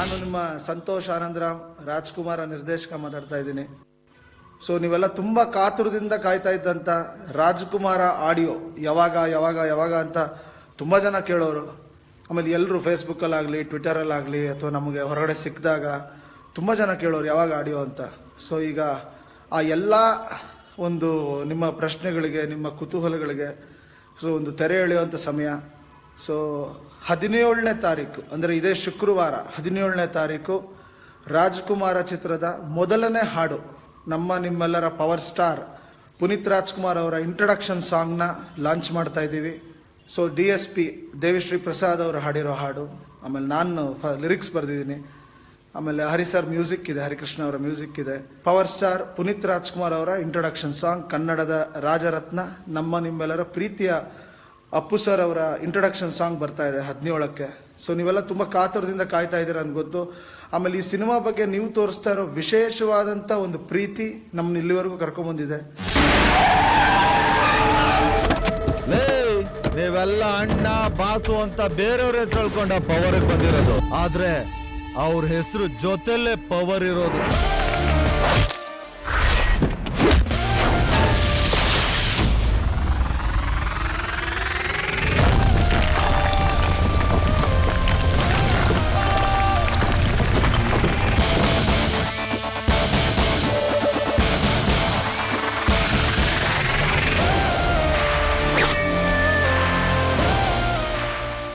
ನಾನು ನಿಮ್ಮ ಸಂತೋಷ್ ಆನಂದರಾಮ್ ರಾಜ್ಕುಮಾರ ನಿರ್ದೇಶಕ ಮಾತಾಡ್ತಾ ಇದ್ದೀನಿ. ಸೊ ನೀವೆಲ್ಲ ತುಂಬ ಕಾತುರದಿಂದ ಕಾಯ್ತಾ ಇದ್ದಂಥ ರಾಜ್ಕುಮಾರ ಆಡಿಯೋ, ಯಾವಾಗ ಯಾವಾಗ ಯಾವಾಗ ಅಂತ ತುಂಬ ಜನ ಕೇಳೋರು. ಆಮೇಲೆ ಎಲ್ಲರೂ ಫೇಸ್ಬುಕ್ಕಲ್ಲಾಗಲಿ, ಟ್ವಿಟರಲ್ಲಾಗಲಿ, ಅಥವಾ ನಮಗೆ ಹೊರಗಡೆ ಸಿಕ್ಕಿದಾಗ ತುಂಬ ಜನ ಕೇಳೋರು, ಯಾವಾಗ ಆಡಿಯೋ ಅಂತ. ಸೊ ಈಗ ಆ ಎಲ್ಲ ಒಂದು ನಿಮ್ಮ ಪ್ರಶ್ನೆಗಳಿಗೆ, ನಿಮ್ಮ ಕುತೂಹಲಗಳಿಗೆ ಸೊ ಒಂದು ತೆರೆ ಎಳೆಯುವಂಥ ಸಮಯ. ಸೊ ಹದಿನೇಳನೇ ತಾರೀಕು, ಅಂದರೆ ಇದೇ ಶುಕ್ರವಾರ, ಹದಿನೇಳನೇ ತಾರೀಕು, ರಾಜ್ಕುಮಾರ ಚಿತ್ರದ ಮೊದಲನೇ ಹಾಡು, ನಮ್ಮ ನಿಮ್ಮೆಲ್ಲರ ಪವರ್ ಸ್ಟಾರ್ ಪುನೀತ್ ರಾಜ್ಕುಮಾರ್ ಅವರ ಇಂಟ್ರಡಕ್ಷನ್ ಸಾಂಗ್ನ ಲಾಂಚ್ ಮಾಡ್ತಾ ಇದ್ದೀವಿ. So D S P Devi Sri Prasad ಅವರು ಹಾಡಿರೋ ಹಾಡು, ಆಮೇಲೆ ನಾನು ಲಿರಿಕ್ಸ್ ಬರೆದಿದ್ದೀನಿ. ಆಮೇಲೆ ಹರಿ ಸರ್ ಮ್ಯೂಸಿಕ್ ಇದೆ, ಹರಿಕೃಷ್ಣ ಅವರ ಮ್ಯೂಸಿಕ್ ಇದೆ. ಪವರ್ ಸ್ಟಾರ್ ಪುನೀತ್ ರಾಜ್ಕುಮಾರ್ ಅವರ ಇಂಟ್ರೊಡಕ್ಷನ್ ಸಾಂಗ್ ಕನ್ನಡದ ರಾಜರತ್ನ, ನಮ್ಮ ನಿಮ್ಮೆಲ್ಲರ ಪ್ರೀತಿಯ ಅಪ್ಪು ಸರ್ ಅವರ ಇಂಟ್ರೊಡಕ್ಷನ್ ಸಾಂಗ್ ಬರ್ತಾ ಇದೆ, ಹದಿನೇಳಕ್ಕೆ. ಸೊ ನೀವೆಲ್ಲ ತುಂಬ ಕಾತರದಿಂದ ಕಾಯ್ತಾ ಇದ್ದೀರಾ ಅಂತ ಗೊತ್ತು. ಆಮೇಲೆ ಈ ಸಿನಿಮಾ ಬಗ್ಗೆ ನೀವು ತೋರಿಸ್ತಾ ಇರೋ ವಿಶೇಷವಾದಂಥ ಒಂದು ಪ್ರೀತಿ ನಮ್ಮನ್ನ ಇಲ್ಲಿವರೆಗೂ ಕರ್ಕೊಂಬಂದಿದೆ. ನೀವೆಲ್ಲ ಅಣ್ಣ, ಬಾಸು ಅಂತ ಬೇರೆಯವ್ರ ಹೆಸರು ಹೇಳ್ಕೊಂಡ ಪವರ್ ಬಂದಿರೋದು. ಆದ್ರೆ ಅವ್ರ ಹೆಸರು ಜೊತೆಲೆ ಪವರ್ ಇರೋದು.